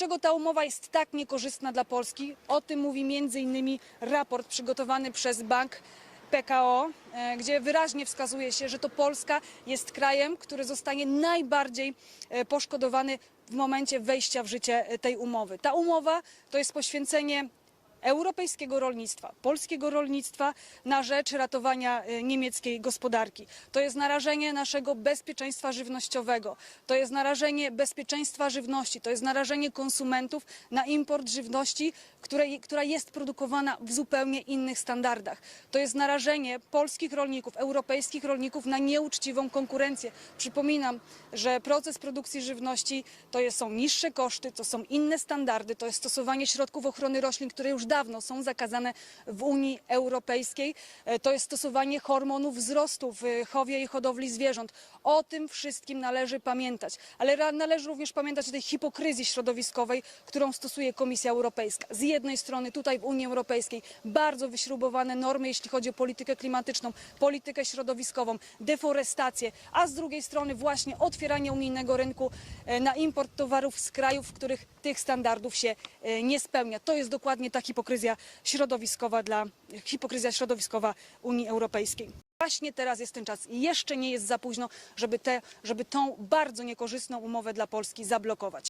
Dlaczego ta umowa jest tak niekorzystna dla Polski? O tym mówi m.in. raport przygotowany przez bank PKO, e, gdzie wyraźnie wskazuje się, że to Polska jest krajem, który zostanie najbardziej e, poszkodowany w momencie wejścia w życie e, tej umowy. Ta umowa to jest poświęcenie europejskiego rolnictwa, polskiego rolnictwa na rzecz ratowania e, niemieckiej gospodarki. To jest narażenie naszego bezpieczeństwa żywnościowego, to jest narażenie bezpieczeństwa żywności, to jest narażenie konsumentów na import żywności, której, która jest produkowana w zupełnie innych standardach. To jest narażenie polskich rolników, europejskich rolników na nieuczciwą konkurencję. Przypominam, że proces produkcji żywności to są niższe koszty, to są inne standardy, to jest stosowanie środków ochrony roślin, które już dawno są zakazane w Unii Europejskiej. E, To jest stosowanie hormonów wzrostu w chowie i hodowli zwierząt. O tym wszystkim należy pamiętać, ale należy również pamiętać o tej hipokryzji środowiskowej, którą stosuje Komisja Europejska. Z jednej strony tutaj w Unii Europejskiej bardzo wyśrubowane normy, jeśli chodzi o politykę klimatyczną, politykę środowiskową, deforestację, a z drugiej strony właśnie otwieranie unijnego rynku e, na import towarów z krajów, w których tych standardów się e, nie spełnia. To jest dokładnie ta hipokryzja środowiskowa dla hipokryzja środowiskowa Unii Europejskiej. Właśnie teraz jest ten czas i jeszcze nie jest za późno, żeby, te, żeby tą bardzo niekorzystną umowę dla Polski zablokować.